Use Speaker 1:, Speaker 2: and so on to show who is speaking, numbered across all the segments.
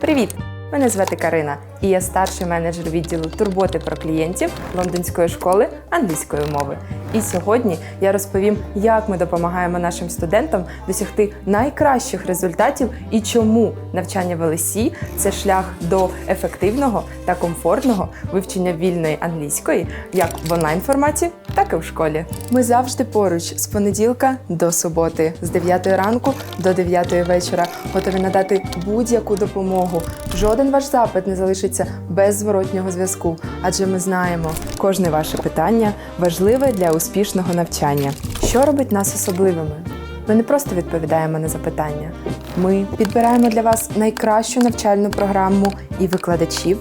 Speaker 1: Привіт! Мене звати Карина, і я старший менеджер відділу турботи про клієнтів Лондонської школи англійської мови. І сьогодні я розповім, як ми допомагаємо нашим студентам досягти найкращих результатів і чому навчання в ЛСІ – це шлях до ефективного та комфортного вивчення вільної англійської як в онлайн форматі, так і в школі. Ми завжди поруч з понеділка до суботи, з 9 ранку до 9 вечора, готові надати будь-яку допомогу. Жоден ваш запит не залишиться без зворотнього зв'язку, адже ми знаємо, кожне ваше питання важливе для успішного навчання. Що робить нас особливими? Ми не просто відповідаємо на запитання. Ми підбираємо для вас найкращу навчальну програму і викладачів,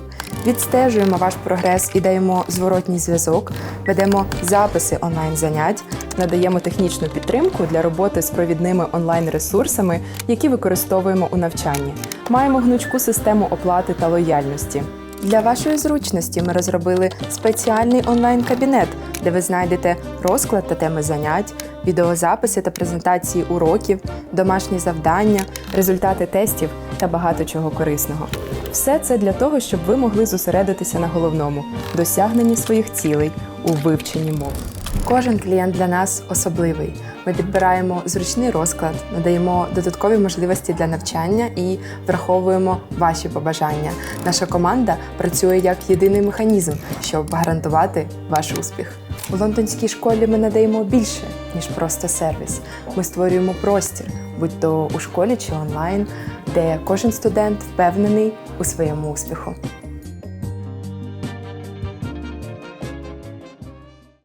Speaker 1: відстежуємо ваш прогрес і даємо зворотній зв'язок, ведемо записи онлайн-занять, надаємо технічну підтримку для роботи з провідними онлайн-ресурсами, які використовуємо у навчанні. Маємо гнучку систему оплати та лояльності. Для вашої зручності ми розробили спеціальний онлайн-кабінет, де ви знайдете розклад та теми занять, відеозаписи та презентації уроків, домашні завдання, результати тестів та багато чого корисного. Все це для того, щоб ви могли зосередитися на головному досягненні своїх цілей у вивченні мов. Кожен клієнт для нас особливий. Ми підбираємо зручний розклад, надаємо додаткові можливості для навчання і враховуємо ваші побажання. Наша команда працює як єдиний механізм, щоб гарантувати ваш успіх. У лондонській школі ми надаємо більше ніж просто сервіс. Ми створюємо простір, будь то у школі чи онлайн, де кожен студент впевнений у своєму успіху.